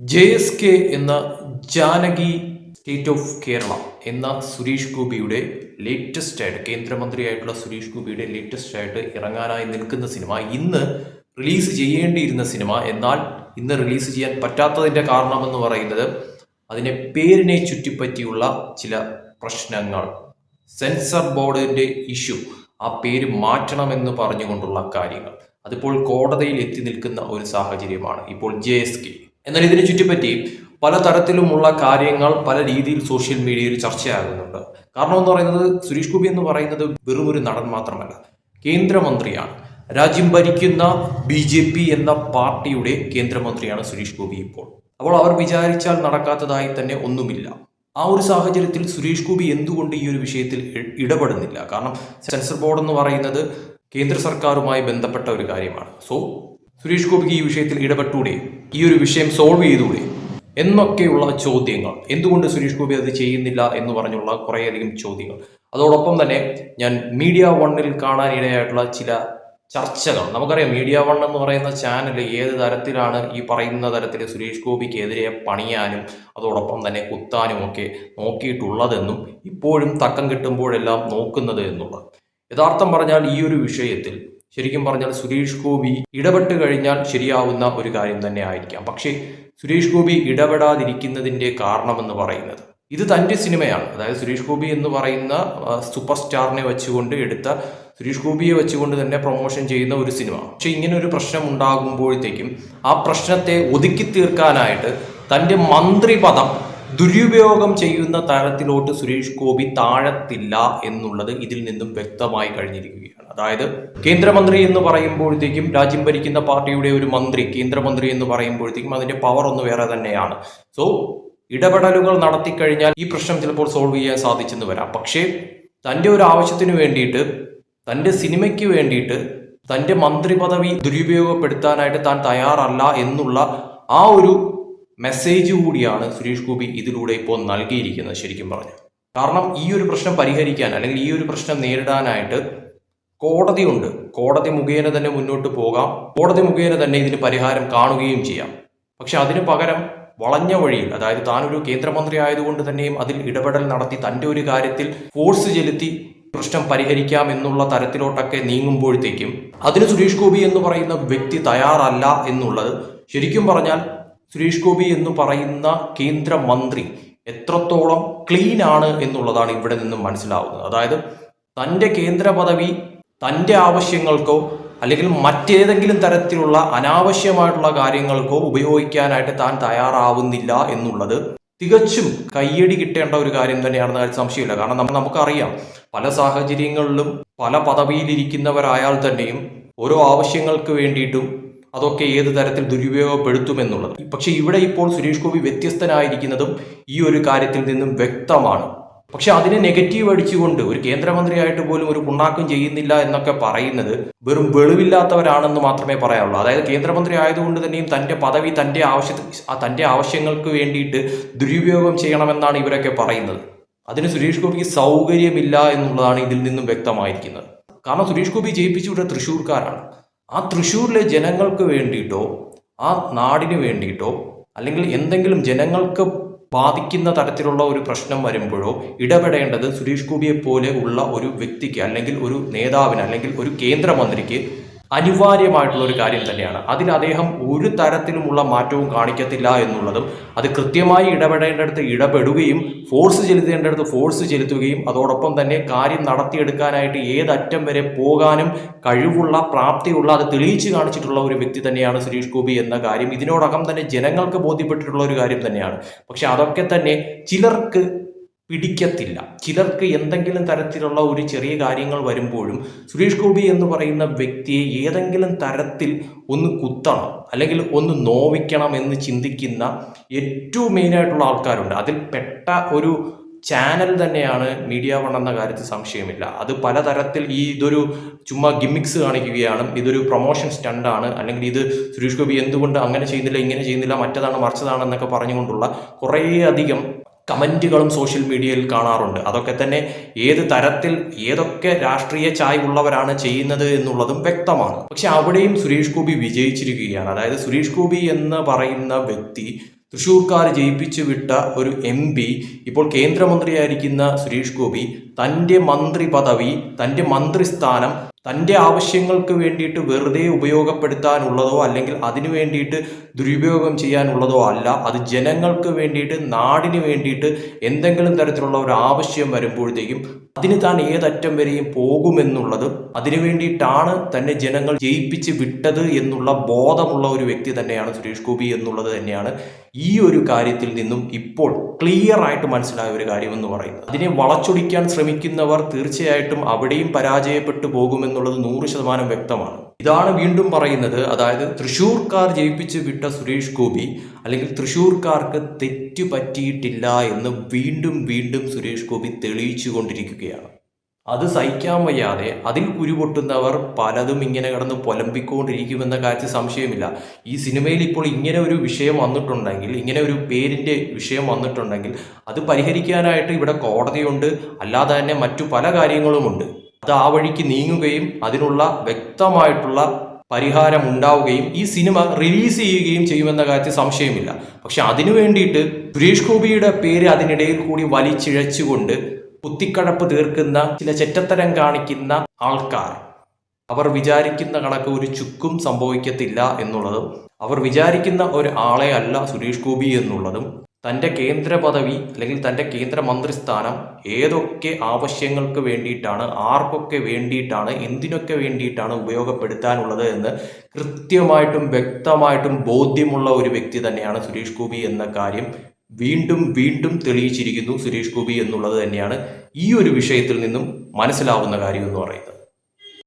J S K എന്ന Janaki state of Kerala എന്ന സുരേഷ് ഗോപിയുടെ ലേറ്റസ്റ്റ് ആയിട്ട് കേന്ദ്രമന്ത്രിയായിട്ടുള്ള സുരേഷ് ഗോപിയുടെ ലേറ്റസ്റ്റ് ആയിട്ട് ഇറങ്ങാനായി നിൽക്കുന്ന സിനിമ. ഇന്ന് റിലീസ് ചെയ്യേണ്ടിയിരുന്ന സിനിമ. എന്നാൽ ഇന്ന് റിലീസ് ചെയ്യാൻ പറ്റാത്തതിന്റെ കാരണമെന്ന് പറയുന്നത് അതിനെ പേരിനെ ചുറ്റിപ്പറ്റിയുള്ള ചില പ്രശ്നങ്ങൾ. സെൻസർ ബോർഡിന്റെ ഇഷ്യൂ. ആ പേര് മാറ്റണമെന്ന് പറഞ്ഞുകൊണ്ടുള്ള കാര്യങ്ങൾ. അതിപ്പോൾ കോടതിയിൽ എത്തി നിൽക്കുന്ന ഒരു സാഹചര്യമാണ് ഇപ്പോൾ ജെ എസ് കെ. എന്നാൽ ഇതിനെ ചുറ്റിപ്പറ്റി പല തരത്തിലുമുള്ള കാര്യങ്ങൾ പല രീതിയിൽ സോഷ്യൽ മീഡിയയിൽ ചർച്ചയാകുന്നുണ്ട്. കാരണം എന്ന് പറയുന്നത് സുരേഷ് ഗോപി എന്ന് പറയുന്നത് വെറും ഒരു നടൻ മാത്രമല്ല കേന്ദ്രമന്ത്രിയാണ്. രാജ്യം ഭരിക്കുന്ന ബി ജെ പി എന്ന പാർട്ടിയുടെ കേന്ദ്രമന്ത്രിയാണ് സുരേഷ് ഗോപി ഇപ്പോൾ. അപ്പോൾ അവർ വിചാരിച്ചാൽ നടക്കാത്തതായി തന്നെ ഒന്നുമില്ല. ആ ഒരു സാഹചര്യത്തിൽ സുരേഷ് ഗോപി എന്തുകൊണ്ട് ഈ ഒരു വിഷയത്തിൽ ഇടപെടുന്നില്ല? കാരണം സെൻസർ ബോർഡ് എന്ന് പറയുന്നത് കേന്ദ്ര സർക്കാരുമായി ബന്ധപ്പെട്ട ഒരു കാര്യമാണ്. സോ സുരേഷ് ഗോപിക്ക് ഈ വിഷയത്തിൽ ഇടപെട്ടൂടെ? ഈ ഒരു വിഷയം സോൾവ് ചെയ്തുകൂടി? എന്നൊക്കെയുള്ള ചോദ്യങ്ങൾ. എന്തുകൊണ്ട് സുരേഷ് ഗോപി അത് ചെയ്യുന്നില്ല എന്ന് പറഞ്ഞുള്ള കുറേയധികം ചോദ്യങ്ങൾ. അതോടൊപ്പം തന്നെ ഞാൻ മീഡിയ വണ്ണിൽ കാണാനിടയായിട്ടുള്ള ചില ചർച്ചകൾ. നമുക്കറിയാം മീഡിയ വൺ എന്ന് പറയുന്ന ചാനൽ ഏത് തരത്തിലാണ് ഈ പറയുന്ന തരത്തിൽ സുരേഷ് ഗോപിക്കെതിരെ പണിയാനും അതോടൊപ്പം തന്നെ കുത്താനും ഒക്കെ നോക്കിയിട്ടുള്ളതെന്നും ഇപ്പോഴും തക്കം കിട്ടുമ്പോഴെല്ലാം നോക്കുന്നത് എന്നുള്ളത്. യഥാർത്ഥം പറഞ്ഞാൽ ഈ ഒരു വിഷയത്തിൽ ശരിക്കും പറഞ്ഞാൽ സുരേഷ് ഗോപി ഇടപെട്ട് കഴിഞ്ഞാൽ ശരിയാവുന്ന ഒരു കാര്യം തന്നെ ആയിരിക്കാം പക്ഷേ സുരേഷ് ഗോപി ഇടപെടാതിരിക്കുന്നതിന്റെ കാരണമെന്ന് പറയുന്നത് ഇത് തന്റെ സിനിമയാണ്. അതായത് സുരേഷ് ഗോപി എന്ന് പറയുന്ന സൂപ്പർ സ്റ്റാറിനെ വെച്ചുകൊണ്ട് എടുത്ത സുരേഷ് ഗോപിയെ വെച്ചുകൊണ്ട് തന്നെ പ്രൊമോഷൻ ചെയ്യുന്ന ഒരു സിനിമ. പക്ഷെ ഇങ്ങനെ ഒരു പ്രശ്നം ഉണ്ടാകുമ്പോഴത്തേക്കും ആ പ്രശ്നത്തെ ഒതുക്കി തീർക്കാനായിട്ട് തന്റെ മന്ത്രിപദം ദുരുപയോഗം ചെയ്യുന്ന തരത്തിലോട്ട് സുരേഷ് ഗോപി താഴത്തില്ല എന്നുള്ളത് ഇതിൽ നിന്നും വ്യക്തമായി കഴിഞ്ഞിരിക്കുകയാണ്. അതായത് കേന്ദ്രമന്ത്രി എന്ന് പറയുമ്പോഴത്തേക്കും രാജ്യം ഭരിക്കുന്ന പാർട്ടിയുടെ ഒരു മന്ത്രി കേന്ദ്രമന്ത്രി എന്ന് പറയുമ്പോഴത്തേക്കും അതിന്റെ പവർ ഒന്ന് വേറെ തന്നെയാണ്. സോ ഇടപെടലുകൾ നടത്തിക്കഴിഞ്ഞാൽ ഈ പ്രശ്നം ചിലപ്പോൾ സോൾവ് ചെയ്യാൻ സാധിച്ചെന്ന് വരാം. പക്ഷേ തന്റെ ഒരു ആവശ്യത്തിന് വേണ്ടിയിട്ട് തന്റെ സിനിമയ്ക്ക് വേണ്ടിയിട്ട് തന്റെ മന്ത്രി പദവി ദുരുപയോഗപ്പെടുത്താനായിട്ട് താൻ തയ്യാറല്ല എന്നുള്ള ആ ഒരു മെസ്സേജ് കൂടിയാണ് സുരേഷ് ഗോപി ഇതിലൂടെ ഇപ്പോൾ നൽകിയിരിക്കുന്നത് ശരിക്കും പറഞ്ഞു. കാരണം ഈ ഒരു പ്രശ്നം പരിഹരിക്കാൻ അല്ലെങ്കിൽ ഈ ഒരു പ്രശ്നം നേരിടാനായിട്ട് കോടതിയുണ്ട് കോടതി മുഖേന തന്നെ മുന്നോട്ട് പോകാം. കോടതി മുഖേന തന്നെ ഇതിന് പരിഹാരം കാണുകയും ചെയ്യാം. പക്ഷെ അതിന് പകരം വളഞ്ഞ വഴിയിൽ അതായത് താനൊരു കേന്ദ്രമന്ത്രി ആയതുകൊണ്ട് തന്നെയും അതിൽ ഇടപെടൽ നടത്തി തന്റെ ഒരു കാര്യത്തിൽ ഫോഴ്സ് ചെലുത്തി പ്രശ്നം പരിഹരിക്കാം എന്നുള്ള തരത്തിലോട്ടൊക്കെ നീങ്ങുമ്പോഴത്തേക്കും അതിന് സുരേഷ് ഗോപി എന്ന് പറയുന്ന വ്യക്തി തയ്യാറല്ല എന്നുള്ളത് ശരിക്കും പറഞ്ഞാൽ സുരേഷ് ഗോപി എന്ന് പറയുന്ന കേന്ദ്രമന്ത്രി എത്രത്തോളം ക്ലീൻ ആണ് എന്നുള്ളതാണ് ഇവിടെ നിന്നും മനസ്സിലാവുന്നത്. അതായത് തന്റെ കേന്ദ്ര പദവി തന്റെ ആവശ്യങ്ങൾക്കോ അല്ലെങ്കിൽ മറ്റേതെങ്കിലും തരത്തിലുള്ള അനാവശ്യമായിട്ടുള്ള കാര്യങ്ങൾക്കോ ഉപയോഗിക്കാനായിട്ട് താൻ തയ്യാറാവുന്നില്ല എന്നുള്ളത് തികച്ചും കയ്യടി കിട്ടേണ്ട ഒരു കാര്യം തന്നെയാണെന്ന് കാര്യം സംശയമില്ല. കാരണം നമ്മൾ നമുക്കറിയാം പല സാഹചര്യങ്ങളിലും പല പദവിയിലിരിക്കുന്നവരായാൽ തന്നെയും ഓരോ ആവശ്യങ്ങൾക്ക് വേണ്ടിയിട്ടും അതൊക്കെ ഏത് തരത്തിൽ ദുരുപയോഗപ്പെടുത്തുമെന്നുള്ളത്. പക്ഷേ ഇവിടെ ഇപ്പോൾ സുരേഷ് ഗോപി വ്യത്യസ്തനായിരിക്കുന്നതും ഈ ഒരു കാര്യത്തിൽ നിന്നും വ്യക്തമാണ്. പക്ഷെ അതിനെ നെഗറ്റീവ് അടിച്ചുകൊണ്ട് ഒരു കേന്ദ്രമന്ത്രിയായിട്ട് പോലും ഒരു പുണ്ണാക്കം ചെയ്യുന്നില്ല എന്നൊക്കെ പറയുന്നത് വെറും വെളിവില്ലാത്തവരാണെന്ന് മാത്രമേ പറയാനുള്ളൂ. അതായത് കേന്ദ്രമന്ത്രി ആയതുകൊണ്ട് തന്നെയും തന്റെ പദവി തന്റെ ആവശ്യ തന്റെ ആവശ്യങ്ങൾക്ക് വേണ്ടിയിട്ട് ദുരുപയോഗം ചെയ്യണമെന്നാണ് ഇവരൊക്കെ പറയുന്നത്. അതിന് സുരേഷ് ഗോപിക്ക് സൗകര്യമില്ല എന്നുള്ളതാണ് ഇതിൽ നിന്നും വ്യക്തമായിരിക്കുന്നത്. കാരണം സുരേഷ് ഗോപി ജയിപ്പിച്ചു തൃശ്ശൂർക്കാരാണ്. ആ തൃശ്ശൂരിലെ ജനങ്ങൾക്ക് വേണ്ടിയിട്ടോ ആ നാടിന് വേണ്ടിയിട്ടോ അല്ലെങ്കിൽ എന്തെങ്കിലും ജനങ്ങൾക്ക് ബാധിക്കുന്ന തരത്തിലുള്ള ഒരു പ്രശ്നം വരുമ്പോഴോ ഇടപെടേണ്ടത് സുരേഷ് ഗോപിയെ പോലെ ഉള്ള ഒരു വ്യക്തിക്ക് അല്ലെങ്കിൽ ഒരു നേതാവിന് അല്ലെങ്കിൽ ഒരു കേന്ദ്രമന്ത്രിക്ക് അനിവാര്യമായിട്ടുള്ള ഒരു കാര്യം തന്നെയാണ്. അതിൽ അദ്ദേഹം ഒരു തരത്തിലുമുള്ള മാറ്റവും കാണിക്കത്തില്ല എന്നുള്ളതും അത് കൃത്യമായി ഇടപെടേണ്ടടുത്ത് ഇടപെടുകയും ഫോഴ്സ് ചെലുത്തേണ്ടടുത്ത് ഫോഴ്സ് ചെലുത്തുകയും അതോടൊപ്പം തന്നെ കാര്യം നടത്തിയെടുക്കാനായിട്ട് ഏതറ്റം വരെ പോകാനും കഴിവുള്ള പ്രാപ്തിയുള്ള അത് തെളിയിച്ച് കാണിച്ചിട്ടുള്ള ഒരു വ്യക്തി തന്നെയാണ് സുരേഷ് ഗോപി എന്ന കാര്യം. ഇതിനോടകം തന്നെ ജനങ്ങൾക്ക് ബോധ്യപ്പെട്ടിട്ടുള്ള ഒരു കാര്യം തന്നെയാണ്. പക്ഷെ അതൊക്കെ തന്നെ ചിലർക്ക് പിടിക്കത്തില്ല. ചിലർക്ക് എന്തെങ്കിലും തരത്തിലുള്ള ഒരു ചെറിയ കാര്യങ്ങൾ വരുമ്പോഴും സുരേഷ് ഗോപി എന്ന് പറയുന്ന വ്യക്തിയെ ഏതെങ്കിലും തരത്തിൽ ഒന്ന് കുത്തണം അല്ലെങ്കിൽ ഒന്ന് നോവിക്കണം എന്ന് ചിന്തിക്കുന്ന ഏറ്റവും മെയിനായിട്ടുള്ള ആൾക്കാരുണ്ട്. അതിൽ പെട്ട ഒരു ചാനൽ തന്നെയാണ് മീഡിയ വൺ എന്ന കാര്യത്തിൽ സംശയമില്ല. അത് പലതരത്തിൽ ഈ ഇതൊരു ചുമ്മാ ഗിമ്മിക്സ് കാണിക്കുകയാണ്. ഇതൊരു പ്രൊമോഷൻ സ്റ്റണ്ടാണ് അല്ലെങ്കിൽ ഇത് സുരേഷ് ഗോപി എന്തുകൊണ്ട് അങ്ങനെ ചെയ്യുന്നില്ല ഇങ്ങനെ ചെയ്യുന്നില്ല മറ്റതാണ് മറിച്ചതാണ് എന്നൊക്കെ പറഞ്ഞുകൊണ്ടുള്ള കുറേയധികം കമന്റുകളും സോഷ്യൽ മീഡിയയിൽ കാണാറുണ്ട്. അതൊക്കെ തന്നെ ഏത് തരത്തിൽ ഏതൊക്കെ രാഷ്ട്രീയ ചായ്വുള്ളവരാണ് ചെയ്യുന്നത് എന്നുള്ളതും വ്യക്തമാണ്. പക്ഷെ അവിടെയും സുരേഷ് ഗോപി വിജയിച്ചിരിക്കുകയാണ്. അതായത് സുരേഷ് ഗോപി എന്ന് പറയുന്ന വ്യക്തി തൃശൂർക്കാർ ജയിപ്പിച്ചു വിട്ട ഒരു എം പി ഇപ്പോൾ കേന്ദ്രമന്ത്രിയായിരിക്കുന്ന സുരേഷ് ഗോപി തന്റെ മന്ത്രി പദവി തന്റെ മന്ത്രിസ്ഥാനം തന്റെ ആവശ്യങ്ങൾക്ക് വേണ്ടിയിട്ട് വെറുതെ ഉപയോഗപ്പെടുത്താനുള്ളതോ അല്ലെങ്കിൽ അതിനു വേണ്ടിയിട്ട് ദുരുപയോഗം ചെയ്യാനുള്ളതോ അല്ല. അത് ജനങ്ങൾക്ക് വേണ്ടിയിട്ട് നാടിന് വേണ്ടിയിട്ട് എന്തെങ്കിലും തരത്തിലുള്ള ഒരു ആവശ്യം വരുമ്പോഴത്തേക്കും അതിന് താൻ ഏതറ്റം വരെയും പോകുമെന്നുള്ളത് അതിനു വേണ്ടിയിട്ടാണ് തന്നെ ജനങ്ങൾ ജയിപ്പിച്ച് വിട്ടത് എന്നുള്ള ബോധമുള്ള ഒരു വ്യക്തി തന്നെയാണ് സുരേഷ് ഗോപി എന്നുള്ളത് തന്നെയാണ്. ഈ ഒരു കാര്യത്തിൽ നിന്നും ഇപ്പോൾ ക്ലിയർ ആയിട്ട് മനസ്സിലായ ഒരു കാര്യം എന്ന് പറയുന്നത്. അതിനെ വളച്ചൊടിക്കാൻ ശ്രമിക്കുന്നവർ തീർച്ചയായിട്ടും അവിടെയും പരാജയപ്പെട്ടു പോകുമെന്നുള്ളത് നൂറ് ശതമാനം വ്യക്തമാണ്. ഇതാണ് വീണ്ടും പറയുന്നത്. അതായത് തൃശ്ശൂർക്കാർ ജയിപ്പിച്ച് വിട്ട സുരേഷ് ഗോപി അല്ലെങ്കിൽ തൃശ്ശൂർക്കാർക്ക് തെറ്റ് പറ്റിയിട്ടില്ല എന്ന് വീണ്ടും വീണ്ടും സുരേഷ് ഗോപി തെളിയിച്ചു കൊണ്ടിരിക്കുകയാണ് അത് സഹിക്കാൻ വയ്യാതെ അതിൽ ഉരുപൊട്ടുന്നവർ പലതും ഇങ്ങനെ കിടന്ന് പൊലമ്പിക്കൊണ്ടിരിക്കുമെന്ന കാര്യത്തിൽ സംശയമില്ല. ഈ സിനിമയിൽ ഇപ്പോൾ ഇങ്ങനെ ഒരു വിഷയം വന്നിട്ടുണ്ടെങ്കിൽ ഇങ്ങനെ ഒരു പേരിന്റെ വിഷയം വന്നിട്ടുണ്ടെങ്കിൽ അത് പരിഹരിക്കാനായിട്ട് ഇവിടെ കോടതിയുണ്ട്. അല്ലാതെ തന്നെ മറ്റു പല കാര്യങ്ങളുമുണ്ട്. അത് ആ വഴിക്ക് നീങ്ങുകയും അതിനുള്ള വ്യക്തമായിട്ടുള്ള പരിഹാരം ഉണ്ടാവുകയും ഈ സിനിമ റിലീസ് ചെയ്യുകയും ചെയ്യുമെന്ന കാര്യത്തിൽ സംശയമില്ല. പക്ഷെ അതിനു വേണ്ടിയിട്ട് സുരേഷ് ഗോപിയുടെ പേര് അതിനിടയിൽ കൂടി വലിച്ചിഴച്ചുകൊണ്ട് കുത്തിക്കഴപ്പ് തീർക്കുന്ന ചില ചെറ്റത്തരം കാണിക്കുന്ന ആൾക്കാർ. അവർ വിചാരിക്കുന്ന കണക്ക് ഒരു ചുക്കും സംഭവിക്കത്തില്ല എന്നുള്ളതും അവർ വിചാരിക്കുന്ന ഒരു ആളെ അല്ല സുരേഷ് ഗോപി എന്നുള്ളതും തന്റെ കേന്ദ്ര പദവി അല്ലെങ്കിൽ തന്റെ കേന്ദ്ര മന്ത്രിസ്ഥാനം ഏതൊക്കെ ആവശ്യങ്ങൾക്ക് വേണ്ടിയിട്ടാണ് ആർക്കൊക്കെ വേണ്ടിയിട്ടാണ് എന്തിനൊക്കെ വേണ്ടിയിട്ടാണ് ഉപയോഗപ്പെടുത്താനുള്ളത് എന്ന് കൃത്യമായിട്ടും വ്യക്തമായിട്ടും ബോധ്യമുള്ള ഒരു വ്യക്തി തന്നെയാണ് സുരേഷ് ഗോപി എന്ന കാര്യം വീണ്ടും വീണ്ടും തെളിയിച്ചിരിക്കുന്നു സുരേഷ് ഗോപി എന്നുള്ളത് തന്നെയാണ് ഈ ഒരു വിഷയത്തിൽ നിന്നും മനസ്സിലാവുന്ന കാര്യം എന്ന് പറയുന്നത്.